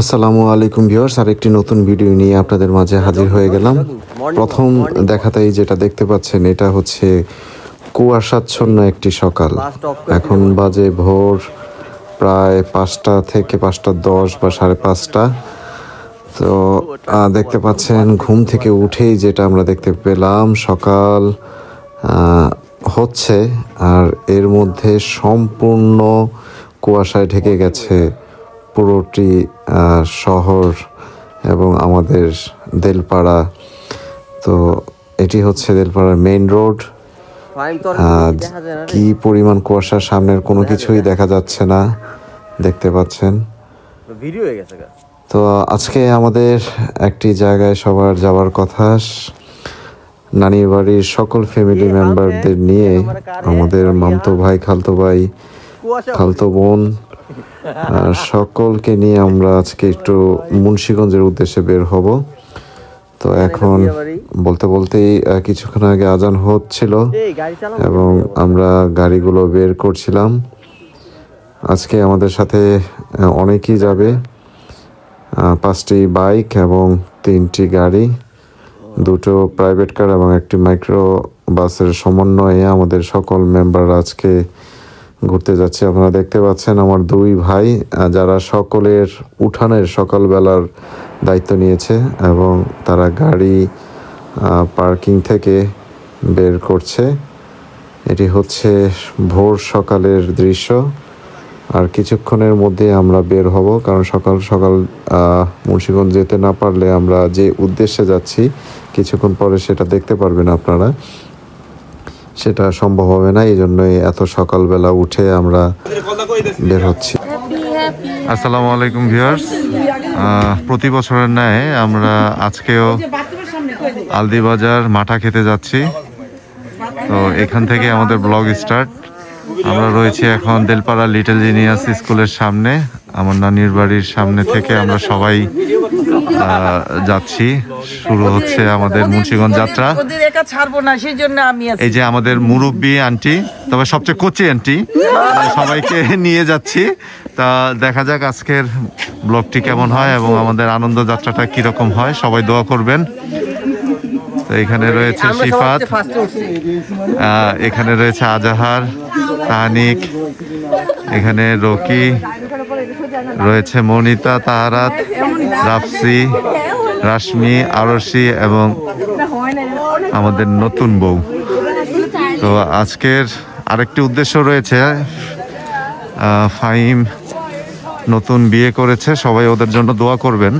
আসসালামু আলাইকুম ভিউয়ার্স, আর একটি নতুন ভিডিও নিয়ে আপনাদের মাঝে হাজির হয়ে গেলাম। প্রথম দেখাতেই যেটা দেখতে পাচ্ছেন, এটা হচ্ছে কুয়াশাচ্ছন্ন একটি সকাল। এখন বাজে ভোর প্রায় পাঁচটা থেকে পাঁচটা দশ বা সাড়ে পাঁচটা। তো দেখতে পাচ্ছেন, ঘুম থেকে উঠেই যেটা আমরা দেখতে পেলাম, সকাল হচ্ছে, আর এর মধ্যে সম্পূর্ণ কুয়াশায় ঢেকে গেছে পুরোটি শহর এবং আমাদের দেলপাড়া। তো এটি হচ্ছে দেলপাড়ার মেইন রোড কি পরিমাণ কুয়াশা সামনের কোনো কিছুই দেখা যাচ্ছে না দেখতে পাচ্ছেন। ভিডিও হয়ে গেছে তো আজকে আমাদের একটি জায়গায় সবার যাওয়ার কথা। নানির বাড়ির সকল ফ্যামিলি মেম্বারদের নিয়ে আমাদের মামতো ভাই খালতো ভাই খালতো বোন সকলকে নিয়ে আমরা আজকে একটু মুন্সীগঞ্জের উদ্দেশ্যে বের হব। তো এখন বলতে বলতেই কিছুক্ষণ আগে আজান হচ্ছিল এবং আমরা গাড়িগুলো বের করছিলাম। আজকে আমাদের সাথে অনেকেই যাবে। পাঁচটি বাইক এবং তিনটি গাড়ি দুটো প্রাইভেট কার এবং একটি মাইক্রো বাসের সমন্বয়ে আমাদের সকল মেম্বার আজকে ঘুরতে যাচ্ছে। আপনারা দেখতে পাচ্ছেন আমার দুই ভাই যারা সকলের উঠানের সকালবেলার দায়িত্ব নিয়েছে এবং তারা গাড়ি পার্কিং থেকে বের করছে। এটি হচ্ছে ভোর সকালের দৃশ্য। আর কিছুক্ষণের মধ্যে আমরা বের হব, কারণ সকাল সকাল মুন্সিগঞ্জ যেতে না পারলে আমরা যে উদ্দেশ্যে যাচ্ছি, কিছুক্ষণ পরে সেটা দেখতে পারবেন আপনারা। সেটা সম্ভব হবে না এই জন্যই এত সকালবেলা উঠে আমরা বের হচ্ছি। আসসালামু আলাইকুম ভিউয়ার্স। প্রতি বছরের ন্যায় আমরা আজকেও আলদিবাজার মাঠা খেতে যাচ্ছি। তো এখান থেকে আমাদের ব্লগ স্টার্ট। আমরা রয়েছি এখন দেলপাড়া লিটল জিনিয়াস স্কুলের সামনে। আমার নানির বাড়ির সামনে থেকে আমরা সবাই যাচ্ছি। শুরু হচ্ছে আমাদের মুন্সিগঞ্জ যাত্রা। এই যে আমাদের মুরব্বী আন্টি তবে সবচেয়ে কচি আন্টি সবাইকে নিয়ে যাচ্ছি। তা দেখা যাক আজকের ব্লগটি কেমন হয় এবং আমাদের আনন্দ যাত্রাটা কীরকম হয় সবাই দোয়া করবেন। তো এখানে রয়েছে আহ, এখানে রয়েছে আজাহার তাহানিক এখানে রকি রয়েছে মনিতা তাহারাত রাফসি, রাশমি, আরশি এবং আমাদের নতুন বউ। তো আজকের আরেকটি উদ্দেশ্য রয়েছে ফাহিম নতুন বিয়ে করেছে, সবাই ওদের জন্য দোয়া করবেন।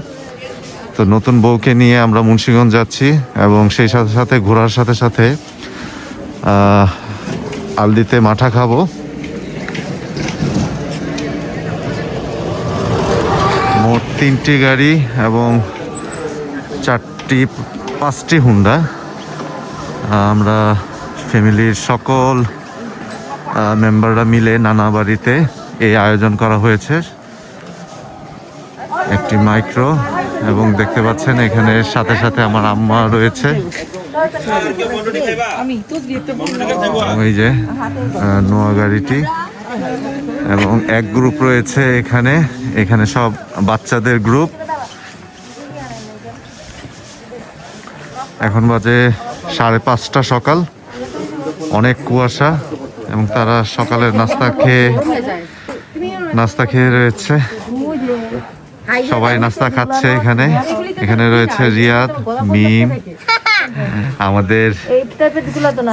তো নতুন বউকে নিয়ে আমরা মুন্সিগঞ্জ যাচ্ছি এবং সেই সাথে সাথে ঘোরার সাথে সাথে আলদিতে মাঠা খাব। তিনটি গাড়ি এবং চারটি পাঁচটি হুন্ডা। আমরা ফ্যামিলির সকল মেম্বাররা মিলে নানা বাড়িতে এই আয়োজন করা হয়েছে। একটি মাইক্রো এবং দেখতে পাচ্ছেন এখানে সাথে সাথে আমার আম্মা রয়েছে। এই যে নোয়া গাড়িটি। এবং এক গ্রুপ রয়েছে এখানে। এখানে সব বাচ্চাদের গ্রুপ। এখন বাজে সাড়ে পাঁচটা সকাল। অনেক কুয়াশা এবং তারা সকালের নাস্তা খেয়ে নাস্তা খেয়ে রয়েছে। সবাই নাস্তা খাচ্ছে এখানে। এখানে রয়েছে রিয়াদ মিম আমাদের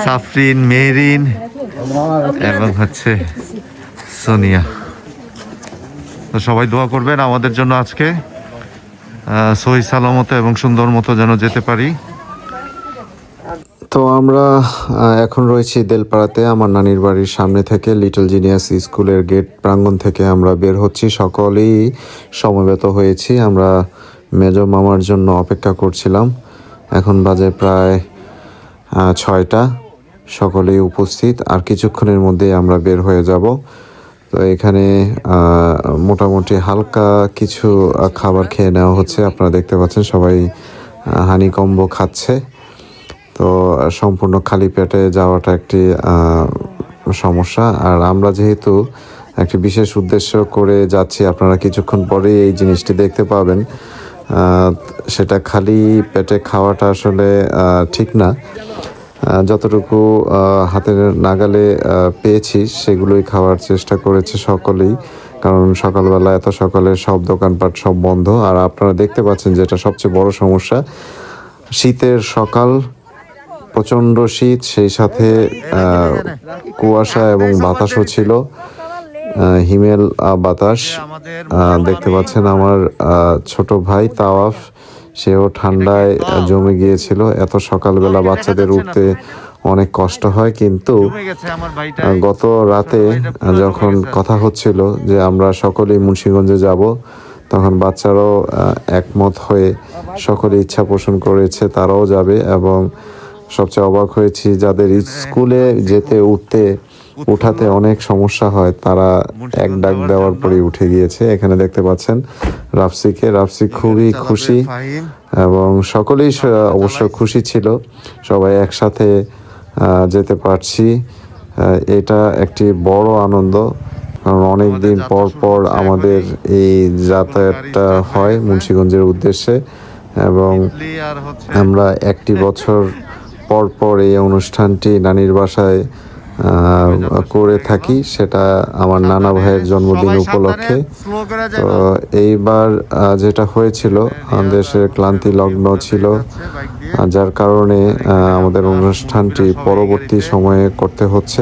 সাফরিন মেরিন এবং হচ্ছে সোনিয়া। তো সবাই দোয়া করবেন আমাদের জন্য আজকে। সহি সালামতো এবং সুন্দর মতো যেন যেতে পারি। তো আমরা এখন রয়েছি দেলপাড়াতে। আমার নানির বাড়ির সামনে থেকে লিটল জিনিয়াস স্কুলের গেট প্রাঙ্গণ থেকে আমরা বের হচ্ছি। সকলেই সমবেত হয়েছি। আমরা মেজ মামার জন্য অপেক্ষা করছিলাম। এখন বাজে প্রায় ছয়টা। সকলেই উপস্থিত। আর কিছুক্ষণের মধ্যে আমরা বের হয়ে যাব। তো এখানে মোটামুটি হালকা কিছু খাবার খেয়ে নেওয়া হচ্ছে। আপনারা দেখতে পাচ্ছেন সবাই হানি কম্বো খাচ্ছে। তো সম্পূর্ণ খালি পেটে যাওয়াটা একটি সমস্যা। আর আমরা যেহেতু একটি বিশেষ উদ্দেশ্য করে যাচ্ছি, আপনারা কিছুক্ষণ পরে এই জিনিসটি দেখতে পাবেন। সেটা খালি পেটে খাওয়াটা আসলে ঠিক না। যতটুকু হাতের নাগালে পেয়েছি, সেগুলোই খাওয়ার চেষ্টা করেছে সকলেই। কারণ সকালবেলা এত সকালে সব দোকানপাট সব বন্ধ। আর আপনারা দেখতে পাচ্ছেন যেটা সবচেয়ে বড় সমস্যা। শীতের সকাল, প্রচণ্ড শীত, সেই সাথে কুয়াশা এবং বাতাসও ছিল। হিমেল বাতাস। দেখতে পাচ্ছেন আমার ছোট ভাই তাওয়াফ। সেও ঠান্ডায় জমে গিয়েছিল। এত সকালবেলা বাচ্চাদের উঠতে অনেক কষ্ট হয় কিন্তু গত রাতে যখন কথা হচ্ছিল যে আমরা সকলেই মুন্সিগঞ্জে যাব তখন বাচ্চারাও একমত হয়ে সকলে ইচ্ছা পোষণ করেছে তারাও যাবে এবং সবচেয়ে অবাক হয়েছি যাদের স্কুলে যেতে উঠতে উঠাতে অনেক সমস্যা হয়। তারা এক ডাক দেওয়ার পরে উঠে গিয়েছে। এখানে দেখতে পাচ্ছেন রাফসিকে। রাফসি খুবই খুশি এবং সকলেই অবশ্য খুশি ছিল। সবাই একসাথে যেতে পারছি। এটা একটি বড় আনন্দ। কারণ অনেক দিন পর পর আমাদের এই যাতায়াতটা হয় মুন্সিগঞ্জের উদ্দেশ্যে। এবং আমরা একটি বছর পর পর এই অনুষ্ঠানটি নানির বাসায় করে থাকি সেটা আমার নানা ভাইয়ের জন্মদিন উপলক্ষে। তো এইবার যেটা হয়েছিল দেশের ক্লান্তি লগ্ন ছিল যার কারণে আমাদের অনুষ্ঠানটি পরবর্তী সময়ে করতে হচ্ছে।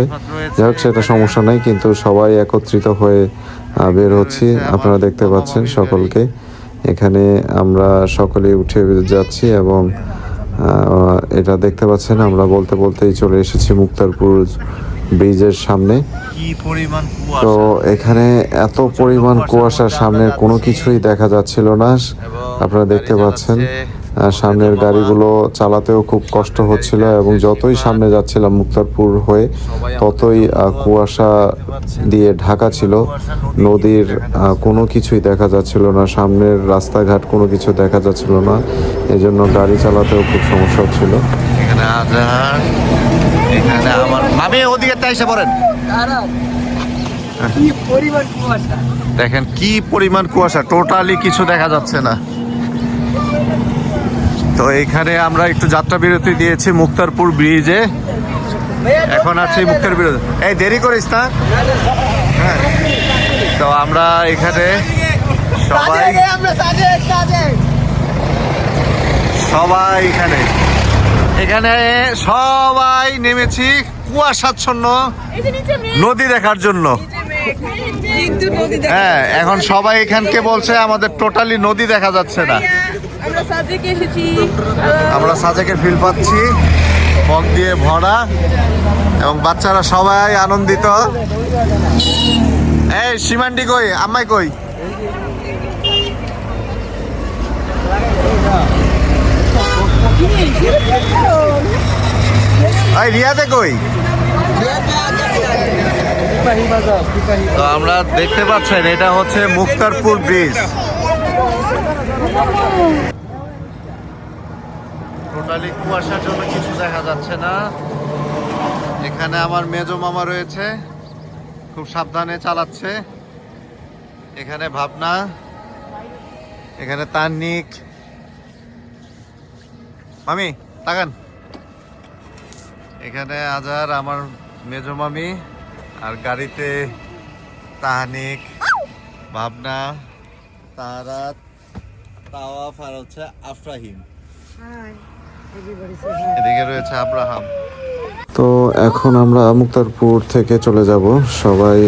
যাই হোক সেটা সমস্যা নাই কিন্তু সবাই একত্রিত হয়ে বের হচ্ছি। আপনারা দেখতে পাচ্ছেন সকলকে। এখানে আমরা সকলে উঠে যাচ্ছি এবং এটা দেখতে পাচ্ছেন আমরা বলতে বলতেই চলে এসেছি মুক্তারপুর ব্রিজের সামনে। তো এখানে এত পরিমাণ কুয়াশার সামনে কোনো কিছুই দেখা যাচ্ছিল না। আপনারা দেখতে পাচ্ছেন সামনের গাড়িগুলো চালাতেও খুব কষ্ট হচ্ছিল এবং যতই সামনে যাচ্ছিলাম মুক্তারপুর হয়ে ততই কুয়াশা দিয়ে ঢাকা ছিল। নদীর কোনো কিছুই দেখা যাচ্ছিল না। সামনের রাস্তাঘাট কোনো কিছু দেখা যাচ্ছিল না। এজন্য গাড়ি চালাতেও খুব সমস্যা হচ্ছিল। এখানে আমার মামি ওদিকে এসে পড়েন। কি পরিমাণ কুয়াশা। দেখেন কি পরিমাণ কুয়াশা। টোটালি কিছু দেখা যাচ্ছে না। তো এখানে আমরা একটু যাত্রা বিরতি দিয়েছি মুক্তারপুর ব্রিজে। এখন আছি মুক্তার বিরতি এই দেরি করিস না। হ্যাঁ। তো আমরা এখানে সবাই সবাই এখানে। এখানে সবাই নেমেছি কুয়াশাচ্ছন্ন নদী দেখার জন্য। হ্যাঁ এখন সবাই এখানকে বলছে আমাদের টোটালি নদী দেখা যাচ্ছে না। আমরা সাজেকে এসেছি। আমরা ফিল পাচ্ছি। বক দিয়ে ভরা। এবং বাচ্চারা সবাই আনন্দিত। এই, সীমান্ডি কই? আম্মাই কই? এই, রিয়াদে কই? তো আমরা দেখতে পাচ্ছেন, এটা হচ্ছে মুক্তারপুর ব্রিজ টোটালি কুয়াশার জন্য কিছু দেখা যাচ্ছে না। এখানে আমার মেজো মামা রয়েছে, খুব সাবধানে চালাচ্ছে। এখানে ভাবনা, এখানে তান্নিক মামি, তাকান। এখানে আজার আমার মেজো মামি আর গাড়িতে তাহানিক ভাবনা, তারাত, তাওয়াফ আর হচ্ছে আফরাহিম। এদিকে রয়েছে আব্রাহাম। তো এখন আমরা মুক্তারপুর থেকে চলে যাব। সবাই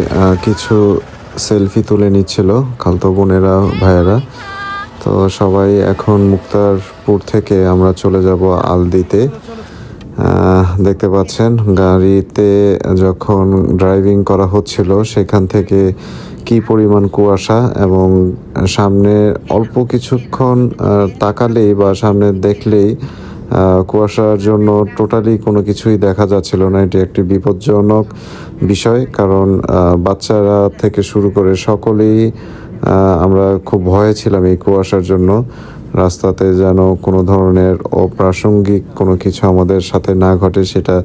কিছু সেলফি তুলে নিচ্ছিল, খালতো বোনেরা, ভাইয়েরা। তো সবাই এখন মুক্তারপুর থেকে আমরা চলে যাব আলদিতে। দেখতে পাচ্ছেন, গাড়িতে যখন ড্রাইভিং করা হচ্ছিল, সেখান থেকে কি পরিমাণ কুয়াশা এবং সামনে অল্প কিছুক্ষণ তাকালেই বা সামনে দেখলেই কুয়াশার জন্য টোটালি কোনো কিছুই দেখা যাচ্ছিল না। এটি একটি বিপজ্জনক বিষয়, কারণ বাচ্চারা থেকে শুরু করে সকলেই আমরা খুব ভয়ে ছিলাম এই কুয়াশার জন্য। রাস্তাতে যেন কোনো ধরনের অপ্রাসঙ্গিক কোনো কিছু আমাদের সাথে না ঘটে, সেটা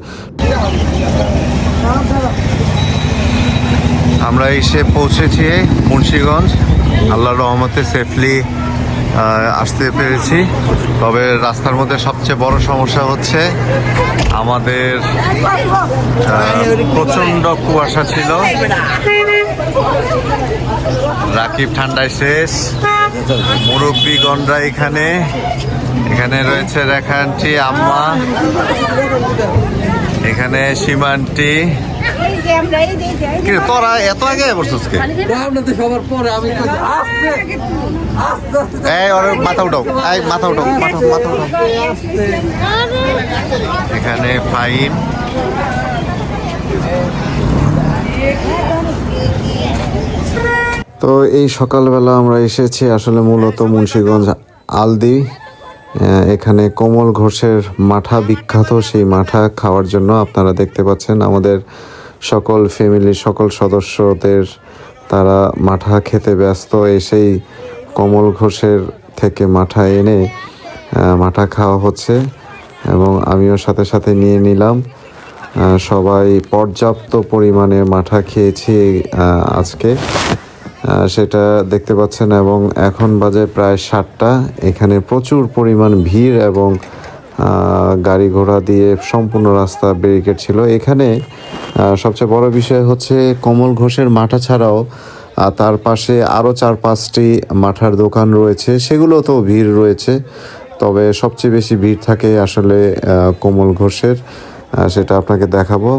আমরা এসে পৌঁছেছি মুন্সিগঞ্জ। আল্লাহর রহমতে সেফলি আসতে পেরেছি। তবে রাস্তার মধ্যে সবচেয়ে বড় সমস্যা হচ্ছে আমাদের প্রচণ্ড কুয়াশা ছিল। রাকিব ঠান্ডায় শেষ। মুরব্বীগণরা এখানে। এখানে রয়েছে রেখানটি আম্মা। এখানে সীমান্টি কি তোরা এত আগে বসছিস কে? এই ওর মাথা উঠাও। এই মাথা উঠাও মাথা মাথা উঠাও। এখানে ফাইন। তো এই সকালবেলা আমরা এসেছি আসলে মূলত মুন্সিগঞ্জ আলদি। এখানে কমল ঘোষের মাঠা বিখ্যাত সেই মাঠা খাওয়ার জন্য আপনারা দেখতে পাচ্ছেন আমাদের সকল ফ্যামিলির সকল সদস্যদের তারা মাঠা খেতে ব্যস্ত, এসেই কমল ঘোষের থেকে মাঠা এনে মাঠা খাওয়া হচ্ছে এবং আমিও সাথে সাথে নিয়ে নিলাম। সবাই পর্যাপ্ত পরিমাণে মাঠা খেয়েছি আজকে। সেটা দেখতে পাচ্ছেন এবং এখন বাজে প্রায় সাতটা। এখানে প্রচুর পরিমাণ ভিড় এবং গাড়ি ঘোড়া দিয়ে সম্পূর্ণ রাস্তা ব্যারিকেড ছিল। এখানে সবচেয়ে বড় বিষয় হচ্ছে কমল ঘোষের মাঠা ছাড়াও তার পাশে আরও চার পাঁচটি মাঠার দোকান রয়েছে। সেগুলোতেও ভিড় রয়েছে, তবে সবচেয়ে বেশি ভিড় থাকে আসলে কমল ঘোষের। সেটা আপনাকে দেখাবো।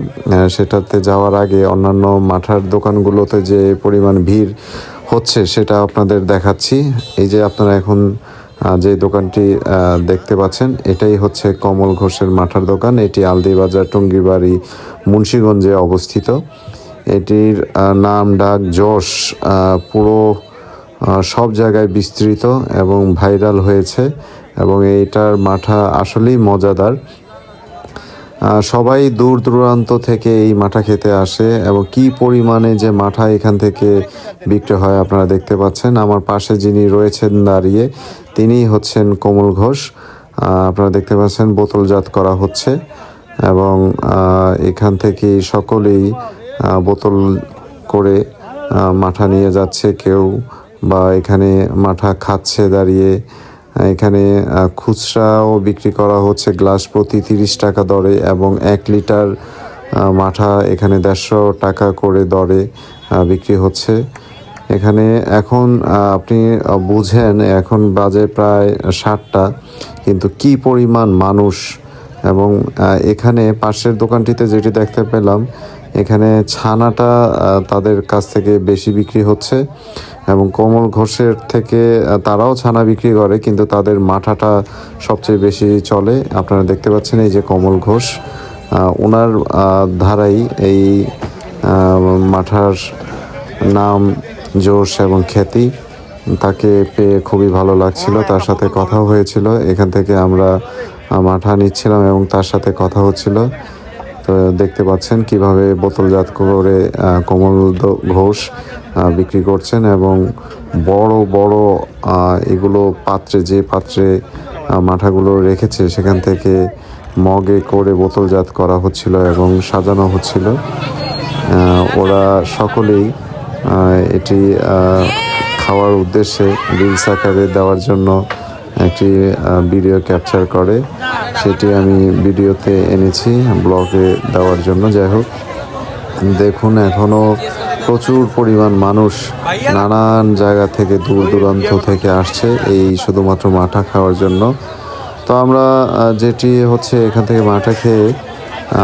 সেটাতে যাওয়ার আগে অন্যান্য মাঠার দোকানগুলোতে যে পরিমাণ ভিড় হচ্ছে, সেটা আপনাদের দেখাচ্ছি। এই যে আপনারা এখন যে দোকানটি দেখতে পাচ্ছেন, এটাই হচ্ছে কমল ঘোষের মাঠার দোকান। এটি আলদিবাজার টঙ্গিবাড়ি, মুন্সীগঞ্জে অবস্থিত। এটির নাম, ডাক, যশ পুরো সব জায়গায় বিস্তৃত এবং ভাইরাল হয়েছে এবং এইটার মাঠা আসলেই মজাদার। সবাই দূর দূরান্ত থেকে এই মাঠা খেতে আসে এবং কি পরিমাণে যে মাঠা এখান থেকে বিক্রি হয় আপনারা দেখতে পাচ্ছেন। আমার পাশে যিনি রয়েছেন দাঁড়িয়ে, তিনি হচ্ছেন কোমল ঘোষ। আপনারা দেখতে পাচ্ছেন বোতলজাত করা হচ্ছে এবং এখান থেকে সকলেই বোতল করে মাঠা নিয়ে যাচ্ছে। কেউ বা এখানে মাঠা খাচ্ছে দাঁড়িয়ে এখানে খুচরাও বিক্রি করা হচ্ছে গ্লাস প্রতি তিরিশ টাকা দরে এবং এক লিটার মাঠা এখানে দেড়শো টাকা করে দরে বিক্রি হচ্ছে। এখানে এখন আপনি বুঝেন এখন বাজে প্রায় ষাটটা কিন্তু কি পরিমাণ মানুষ এবং এখানে পাশের দোকানটিতে যেটি দেখতে পেলাম, এখানে ছানাটা তাদের কাছ থেকে বেশি বিক্রি হচ্ছে। এবং কমল ঘোষের থেকে তারাও ছানা বিক্রি করে, কিন্তু তাদের মাঠাটা সবচেয়ে বেশি চলে। আপনারা দেখতে পাচ্ছেন এই যে কমল ঘোষ ওনার ধারাই এই মাঠার নাম জোশ এবং খ্যাতি। তাকে পেয়ে খুবই ভালো লাগছিল, তার সাথে কথা হয়েছিল। এখান থেকে আমরা মাঠা নিচ্ছিলাম এবং তার সাথে কথা হচ্ছিল। তো দেখতে পাচ্ছেন কীভাবে বোতলজাত করে কমল ঘোষ বিক্রি করছেন এবং বড় বড় এগুলো পাত্রে, যে পাত্রে মাঠাগুলো রেখেছে সেখান থেকে মগে করে বোতলজাত করা হচ্ছিল এবং সাজানো হচ্ছিল। ওরা সকলেই এটি খাওয়ার উদ্দেশ্যে রিলস আকারে দেওয়ার জন্য একটি ভিডিও ক্যাপচার করে। সেটি আমি ভিডিওতে এনেছি ব্লগে দেওয়ার জন্য। যাই হোক, দেখুন এখনও প্রচুর পরিমাণ মানুষ নানান জায়গা থেকে দূর দূরান্ত থেকে আসছে এই শুধুমাত্র মাঠা খাওয়ার জন্য। তো আমরা যেটি হচ্ছে এখান থেকে মাঠা খেয়ে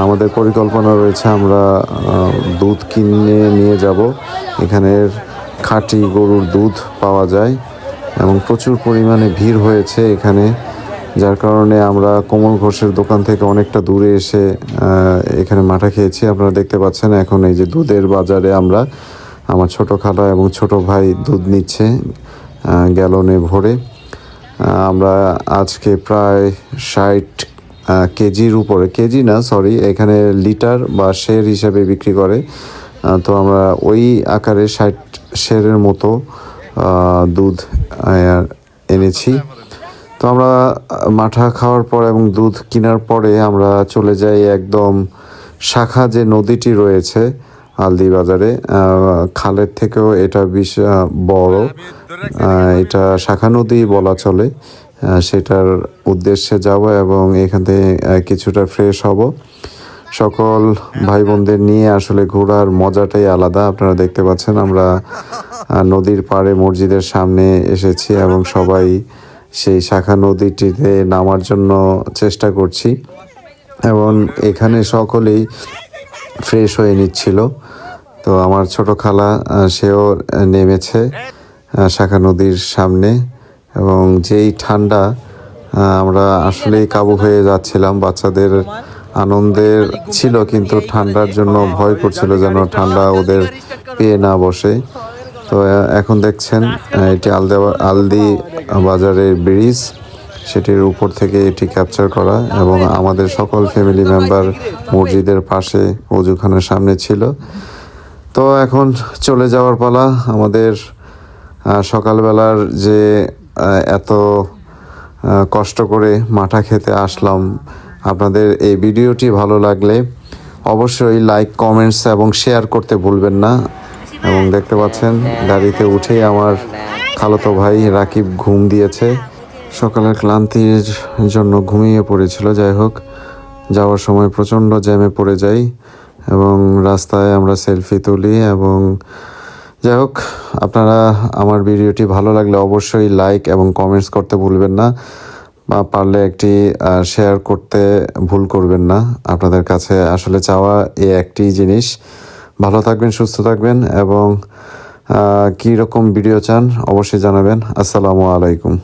আমাদের পরিকল্পনা রয়েছে আমরা দুধ কিনে নিয়ে যাব। এখানের খাঁটি গরুর দুধ পাওয়া যায়। এবং প্রচুর পরিমাণে ভিড় হয়েছে এখানে, যার কারণে আমরা কোমল ঘোষের দোকান থেকে অনেকটা দূরে এসে এখানে মাঠা খেয়েছি। আপনারা দেখতে পাচ্ছেন এখন এই যে দুধের বাজারে আমরা, আমার ছোট খালা এবং ছোট ভাই দুধ নিচ্ছে গ্যালনে ভরে। আমরা আজকে প্রায় ষাট কেজির উপরে, কেজি না সরি এখানে লিটার বা শের হিসাবে বিক্রি করে। তো আমরা ওই আকারে ষাট শেরের মতো দুধ এনেছি। তো আমরা মাঠা খাওয়ার পর এবং দুধ কেনার পরে আমরা চলে যাই একদম শাখা যে নদীটি রয়েছে, হালদি বাজারে খালের থেকেও এটা বিশ বড়। এটা শাখা নদী বলা চলে। সেটার উদ্দেশ্যে যাব এবং এখান থেকে কিছুটা ফ্রেশ হব। সকল ভাই বোনদের নিয়ে আসলে ঘোরার মজাটাই আলাদা, আপনারা দেখতে পাচ্ছেন। আমরা নদীর পাড়ে মসজিদের সামনে এসেছি এবং সবাই সেই শাখা নদীটিতে নামার জন্য চেষ্টা করছি। এবং এখানে সকলেই ফ্রেশ হয়ে নিচ্ছিল। তো আমার ছোট খালা সেও নেমেছে শাখা নদীর সামনে। এবং যেই ঠান্ডা আমরা আসলেই কাবু হয়ে যাচ্ছিলাম বাচ্চাদের আনন্দের ছিল কিন্তু ঠান্ডার জন্য ভয় করছিল যেন ঠান্ডা ওদের পেয়ে না বসে। তো এখন দেখছেন এটি আলদা আলদি বাজারের ব্রিজ। সেটির উপর থেকে এটি ক্যাপচার করা এবং আমাদের সকল ফ্যামিলি মেম্বার মসজিদের পাশে অজুখানের সামনে ছিল। তো এখন চলে যাওয়ার পালা। আমাদের সকালবেলার যে এত কষ্ট করে মাঠা খেতে আসলাম আপনাদের এই ভিডিওটি ভালো লাগলে অবশ্যই লাইক কমেন্টস এবং শেয়ার করতে ভুলবেন না। এবং দেখতে পাচ্ছেন, গাড়িতে উঠেই আমার খালতো ভাই রাকিব ঘুম দিয়েছে। সকালের ক্লান্তির জন্য ঘুমিয়ে পড়েছিল। যাই হোক, যাওয়ার সময় প্রচণ্ড জ্যামে পড়ে যাই এবং রাস্তায় আমরা সেলফি তুলি এবং যাই হোক, আপনারা আমার ভিডিওটি ভালো লাগলে অবশ্যই লাইক এবং কমেন্টস করতে ভুলবেন না। পারলে একটি শেয়ার করতে ভুল করবেন না। আপনাদের কাছে আসলে চাওয়া এ একটি জিনিস। ভালো থাকবেন, সুস্থ থাকবেন এবং কী রকম ভিডিও চান অবশ্যই জানাবেন। আসসালামু আলাইকুম।